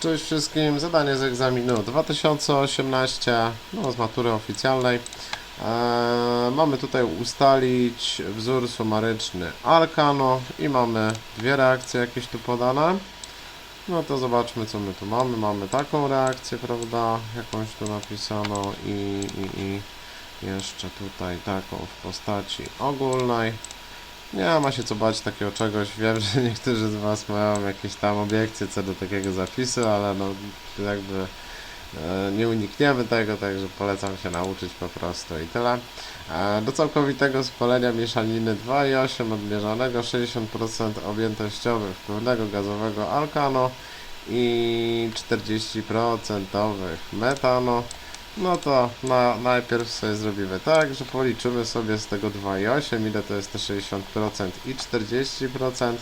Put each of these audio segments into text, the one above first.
Cześć wszystkim, zadanie z egzaminu 2018, no z matury oficjalnej. Eee, mamy tutaj ustalić wzór sumaryczny Alcano i mamy dwie reakcje jakieś tu podane. No to zobaczmy co my tu mamy. Mamy taką reakcję, prawda, jakąś tu napisano i, i, i jeszcze tutaj taką w postaci ogólnej. Nie ma się co bać takiego czegoś. Wiem, że niektórzy z Was mają jakieś tam obiekcje co do takiego zapisu, ale no jakby e, nie unikniemy tego, także polecam się nauczyć po prostu i tyle. E, do całkowitego spalenia mieszaniny 2,8 odmierzonego 60% objętościowych płynnego gazowego alkano i 40% metano. No to na, najpierw sobie zrobimy tak, że policzymy sobie z tego 2,8 ile to jest te 60% i 40%,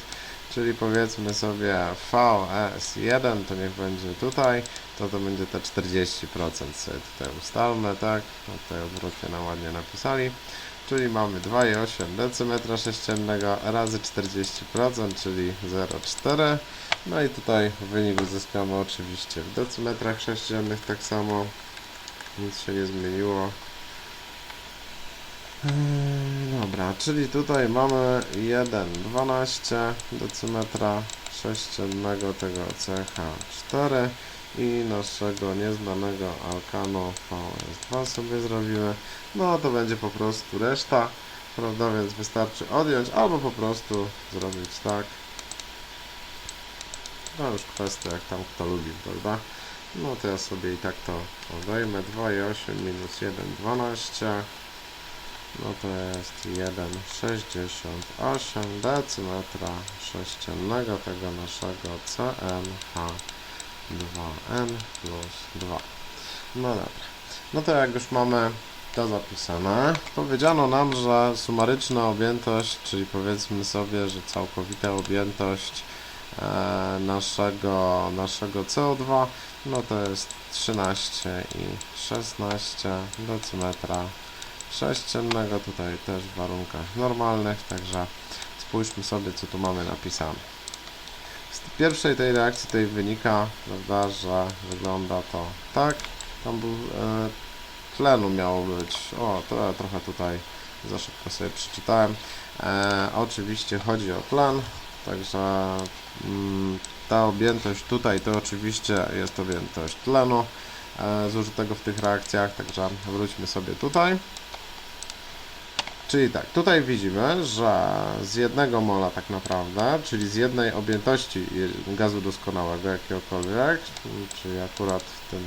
czyli powiedzmy sobie VS1 to niech będzie tutaj, to to będzie te 40% sobie tutaj ustalmy, tak, no tutaj odwrotnie nam ładnie napisali, czyli mamy 2,8 decymetra sześciennego razy 40%, czyli 0,4 no i tutaj wynik uzyskamy oczywiście w decymetrach sześciennych tak samo nic się nie zmieniło. Eee, Dobra, czyli tutaj mamy 1,12 decymetra sześciennego tego CH4 i naszego nieznanego Alcano VS2 sobie zrobimy. No to będzie po prostu reszta, prawda, więc wystarczy odjąć albo po prostu zrobić tak. No już kwestia jak tam kto lubi, prawda? No to ja sobie i tak to odejmę. 2,8 minus 1,12 no to jest 1,68 decymetra sześciennego tego naszego CNH2N plus 2. No dobra. No to jak już mamy to zapisane, powiedziano nam, że sumaryczna objętość, czyli powiedzmy sobie, że całkowita objętość naszego, naszego CO2 no to jest 13 i 16 decymetra. Sześciennego, tutaj też w warunkach normalnych, także spójrzmy sobie co tu mamy napisane. Z pierwszej tej reakcji tutaj wynika, prawda, że wygląda to tak, tam był, e, tlenu miało być, o to ja trochę tutaj za szybko sobie przeczytałem, e, oczywiście chodzi o tlen, także mm, ta objętość tutaj to oczywiście jest objętość tlenu e, zużytego w tych reakcjach, także wróćmy sobie tutaj. Czyli tak, tutaj widzimy, że z jednego mola tak naprawdę, czyli z jednej objętości gazu doskonałego jakiegokolwiek, czyli akurat w tym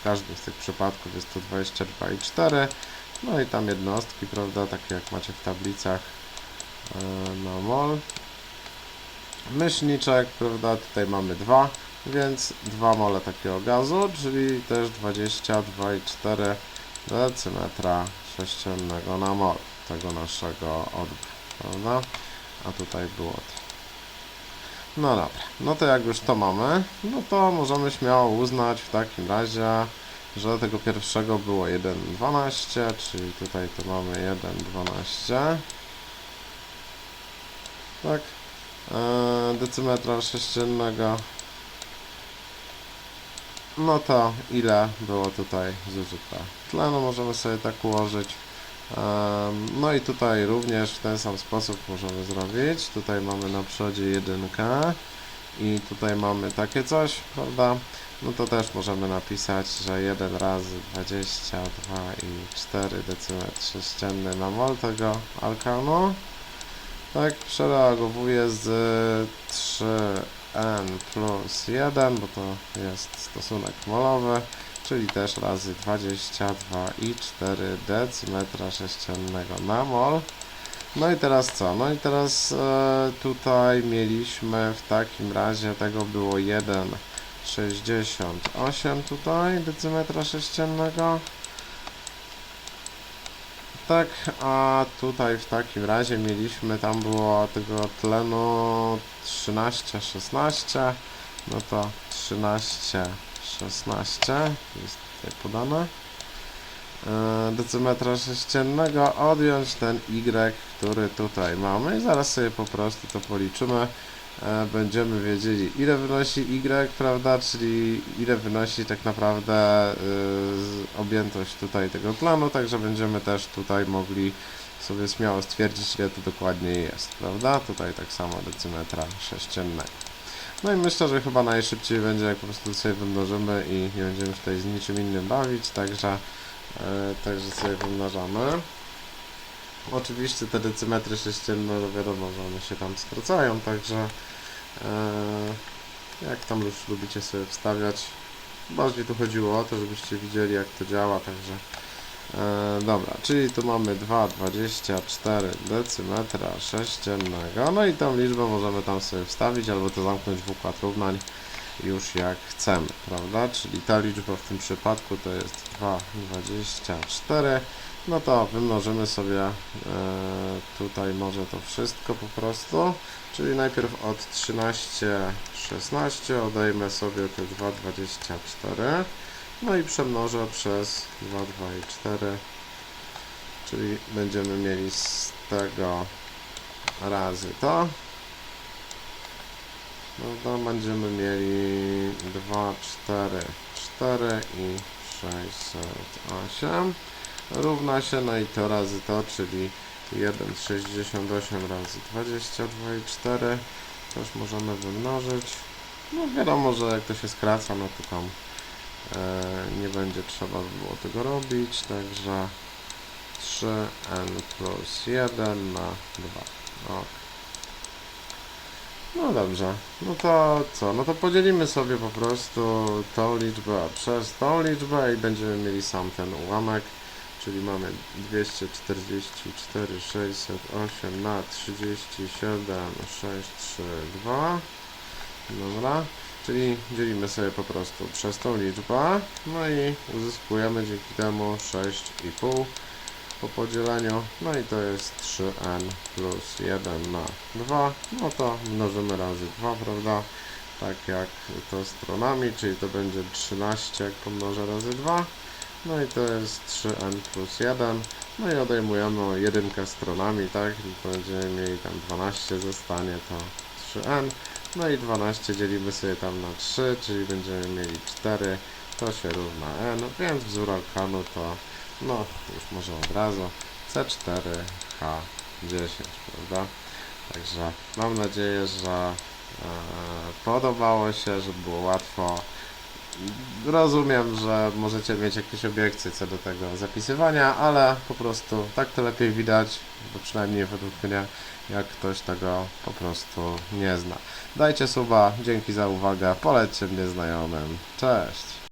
w każdym z tych przypadków jest to 22,4 no i tam jednostki, prawda, takie jak macie w tablicach e, na mol myślniczek, prawda, tutaj mamy dwa, więc 2 mole takiego gazu, czyli też 22,4 decymetra sześciennego na mol tego naszego odby, prawda? A tutaj było to. No dobra, no to jak już to mamy, no to możemy śmiało uznać w takim razie, że tego pierwszego było 1,12, czyli tutaj to mamy 1,12. Tak, decymetra sześciennego. No to ile było tutaj zużyte tlenu możemy sobie tak ułożyć. Em, No i tutaj również w ten sam sposób możemy zrobić. Tutaj mamy na przodzie jedynkę i tutaj mamy takie coś, prawda? No to też możemy napisać, że 1 razy 22 i 4 decymetr sześcienny na mol tego alkanu. Tak, przereagowuje z 3n plus 1, bo to jest stosunek molowy, czyli też razy 22 i 4 decymetra sześciennego na mol. No i teraz co? No i teraz e, tutaj mieliśmy w takim razie tego było 1,68 tutaj decymetra sześciennego. Tak, a tutaj w takim razie mieliśmy, tam było tego tlenu 13, 16, no to 13, 16 jest tutaj podane. E, Decymetra sześciennego odjąć ten y, który tutaj mamy i zaraz sobie po prostu to policzymy. Będziemy wiedzieli ile wynosi Y, prawda, czyli ile wynosi tak naprawdę y, objętość tutaj tego planu, także będziemy też tutaj mogli sobie śmiało stwierdzić ile to dokładnie jest, prawda, tutaj tak samo decymetra sześciennego. No i myślę, że chyba najszybciej będzie jak po prostu sobie wymnożymy i nie będziemy tutaj z niczym innym bawić, także, e, także sobie wymnażamy. Oczywiście te decymetry sześcienne, no wiadomo, że one się tam skracają, także e, jak tam już lubicie sobie wstawiać. Bardziej tu chodziło o to, żebyście widzieli jak to działa, także e, dobra, czyli tu mamy 2,24 decymetra sześciennego, no i tą liczbę możemy tam sobie wstawić, albo to zamknąć w układ równań już jak chcemy, prawda? Czyli ta liczba w tym przypadku to jest 2,24 no to wymnożymy sobie e, tutaj może to wszystko po prostu, czyli najpierw od 13, 16 odejmę sobie te 2,24 no i przemnożę przez 2, 2 i 4 czyli będziemy mieli z tego razy to. No to będziemy mieli 2, 4, 4 i 608 równa się, no i to razy to, czyli 1,68 razy 22 i 4 też możemy wymnożyć. No wiadomo, że jak to się skraca, no to tam e, nie będzie trzeba by było tego robić, także 3n plus 1 na 2. Ok. No dobrze, no to co? No to podzielimy sobie po prostu tą liczbę przez tą liczbę i będziemy mieli sam ten ułamek, czyli mamy 244 608 na 37 632 dobra, czyli dzielimy sobie po prostu przez tą liczbę. No i uzyskujemy dzięki temu 6,5 po podzieleniu, no i to jest 3n plus 1 na 2, no to mnożymy razy 2, prawda, tak jak to stronami, czyli to będzie 13 jak pomnożę razy 2, no i to jest 3n plus 1, no i odejmujemy o jedynkę stronami, tak, będziemy mieli tam 12 zostanie, to 3n, no i 12 dzielimy sobie tam na 3, czyli będziemy mieli 4, to się równa n, więc wzór alkanu to no, już może od razu. C4H10, prawda? Także mam nadzieję, że e, podobało się, że było łatwo. Rozumiem, że możecie mieć jakieś obiekcje co do tego zapisywania, ale po prostu tak to lepiej widać, bo przynajmniej według mnie, jak ktoś tego po prostu nie zna. Dajcie suba, dzięki za uwagę, polećcie mnie znajomym. Cześć!